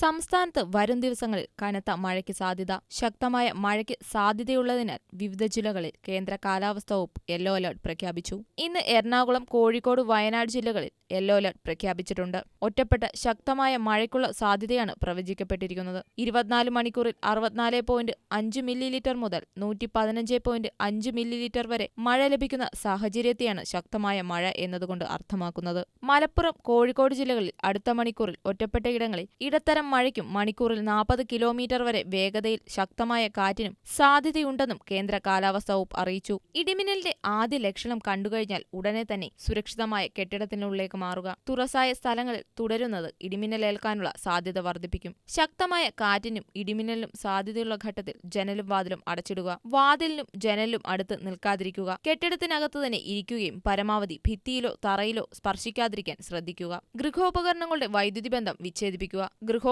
സംസ്ഥാനത്ത് വരും ദിവസങ്ങളിൽ കനത്ത മഴയ്ക്ക് സാധ്യത. ശക്തമായ മഴയ്ക്ക് സാധ്യതയുള്ളതിനാൽ വിവിധ ജില്ലകളിൽ കേന്ദ്ര കാലാവസ്ഥാ വകുപ്പ് യെല്ലോ അലർട്ട് പ്രഖ്യാപിച്ചു. ഇന്ന് എറണാകുളം കോഴിക്കോട് വയനാട് ജില്ലകളിൽ യെല്ലോ അലർട്ട് പ്രഖ്യാപിച്ചിട്ടുണ്ട്. ഒറ്റപ്പെട്ട ശക്തമായ മഴയ്ക്കുള്ള സാധ്യതയാണ് പ്രവചിക്കപ്പെട്ടിരിക്കുന്നത്. ഇരുപത്തിനാല് മണിക്കൂറിൽ അറുപത്തിനാല് പോയിന്റ് അഞ്ച് മില്ലി ലിറ്റർ മുതൽ നൂറ്റി പതിനഞ്ച് പോയിന്റ് അഞ്ച് മില്ലി ലിറ്റർ വരെ മഴ ലഭിക്കുന്ന സാഹചര്യത്തെയാണ് ശക്തമായ മഴ എന്നതുകൊണ്ട് അർത്ഥമാക്കുന്നത്. മലപ്പുറം കോഴിക്കോട് ജില്ലകളിൽ അടുത്ത മണിക്കൂറിൽ ഒറ്റപ്പെട്ട ഇടങ്ങളിൽ ഇടത്തരം മഴയ്ക്കും മണിക്കൂറിൽ നാൽപ്പത് കിലോമീറ്റർ വരെ വേഗതയിൽ ശക്തമായ കാറ്റിനും സാധ്യതയുണ്ടെന്നും കേന്ദ്ര കാലാവസ്ഥാ വകുപ്പ് അറിയിച്ചു. ഇടിമിന്നലിന്റെ ആദ്യ ലക്ഷണം കണ്ടുകഴിഞ്ഞാൽ ഉടനെ തന്നെ സുരക്ഷിതമായ കെട്ടിടത്തിനുള്ളിലേക്ക് മാറുക. തുറസായ സ്ഥലങ്ങളിൽ തുടരുന്നത് ഇടിമിന്നലേൽക്കാനുള്ള സാധ്യത വർദ്ധിപ്പിക്കും. ശക്തമായ കാറ്റിനും ഇടിമിന്നലിനും സാധ്യതയുള്ള ഘട്ടത്തിൽ ജനലും വാതിലും അടച്ചിടുക. വാതിലിനും ജനലിലും അടുത്ത് നിൽക്കാതിരിക്കുക. കെട്ടിടത്തിനകത്ത് തന്നെ ഇരിക്കുകയും പരമാവധി ഭിത്തിയിലോ തറയിലോ സ്പർശിക്കാതിരിക്കാൻ ശ്രദ്ധിക്കുക. ഗൃഹോപകരണങ്ങളുടെ വൈദ്യുതി ബന്ധം വിച്ഛേദിപ്പിക്കുക.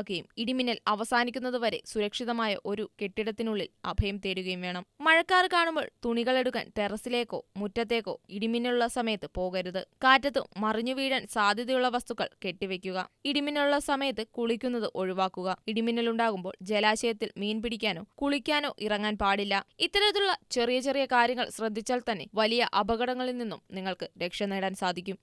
ഒഴിവാക്കുകയും ഇടിമിന്നൽ അവസാനിക്കുന്നതുവരെ സുരക്ഷിതമായ ഒരു കെട്ടിടത്തിനുള്ളിൽ അഭയം തേടുകയും വേണം. മഴക്കാർ കാണുമ്പോൾ തുണികളെടുക്കാൻ ടെറസിലേക്കോ മുറ്റത്തേക്കോ ഇടിമിന്നലുള്ള സമയത്ത് പോകരുത്. കാറ്റത്ത് മറിഞ്ഞു വീഴാൻ സാധ്യതയുള്ള വസ്തുക്കൾ കെട്ടിവെക്കുക ഇടിമിന്നലുള്ള സമയത്ത് കുളിക്കുന്നത് ഒഴിവാക്കുക. ഇടിമിന്നലുണ്ടാകുമ്പോൾ ജലാശയത്തിൽ മീൻ പിടിക്കാനോ കുളിക്കാനോ ഇറങ്ങാൻ പാടില്ല. ഇത്തരത്തിലുള്ള ചെറിയ ചെറിയ കാര്യങ്ങൾ ശ്രദ്ധിച്ചാൽ തന്നെ വലിയ അപകടങ്ങളിൽ നിന്നും നിങ്ങൾക്ക് രക്ഷ നേടാൻ സാധിക്കും.